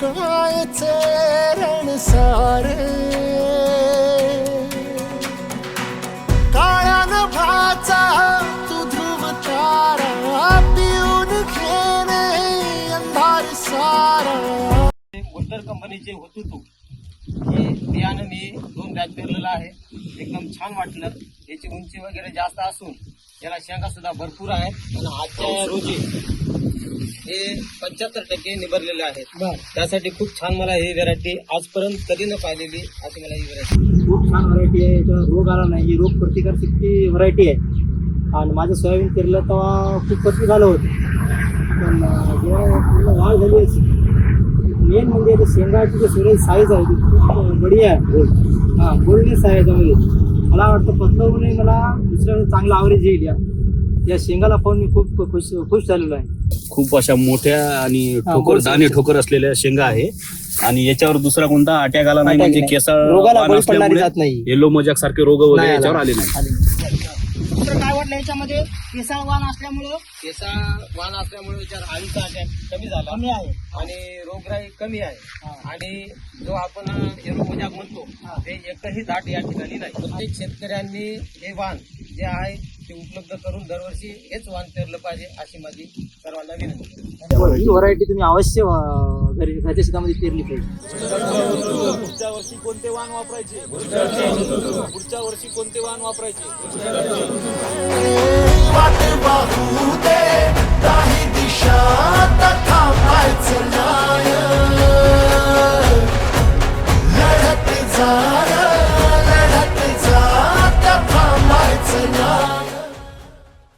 जिंकायचे रण सारे काळ्या नभाचा तू ध्रुव तारा पिऊन घेणे अंधार सारा. उत्तर कंपनीचे होतो तू हे बियाणं मी दोन बॅग पेरलेलं आहे. एकदम छान वाटलं. याची उंची वगैरे जास्त असून याला शेंगा सुद्धा भरपूर आहेत. आणि आजच्या रोजी हे पंच्याहत्तर टक्के निभरलेले आहेत. त्यासाठी खूप छान मला ही व्हेरायटी आजपर्यंत कधी न पाहिलेली अशी मला ही व्हेरायटी खूप छान व्हरायटी आहे. याच्यावर रोग आला नाही. ही रोग प्रतिकारशक्ती व्हरायटी आहे. आणि माझं सोयाबीन पेरलं तेव्हा खूप खर्च झालं होतं. पण जेव्हा पूर्ण वाढ झाली अशी मेन म्हणजे शेंगाची जे सोयाची साईज आहे ती खूप बढिया आहे. गोल्ड. हां गोल्डनेस आहे याच्यामध्ये. मला वाटतं पत्तावूनही मला दुसऱ्या चांगला आवरेज येईल या या शेंगाला पाहून मी खूप खुश खुश झालेलो आहे खूप अशा मोठ्या आणि ठोकर दाणे. ठोकर असलेल्या शेंगा आहे आणि याच्यावर दुसरा कोणता अटॅक आला नाही म्हणजे. केसाळ. येलो मोजॅक सारखे रोग वगैरे याच्यावर. आले नाही वाटलं याच्यामध्ये? केसाळ वाण असल्यामुळं? केसाळ वाण असल्यामुळे अळीचा अटॅक कमी झाला. कमी आहे. आणि रोगराई कमी आहे. आणि जो आपण मजाक म्हणतो ते एकही दाट या ठिकाणी नाही. प्रत्येक शेतकऱ्यांनी हे वाण जे आहे ते उपलब्ध करून दरवर्षी हेच वाण पेरलं पाहिजे अशी माझी सर्वांना विनंती ही व्हरायटी तुम्ही अवश्य घरी घरच्या शेतामध्ये पेरली पाहिजे. पुढच्या वर्षी कोणते वाण वापरायचे? पुढच्या वर्षी कोणते वाण वापरायचे? Bate barro dele.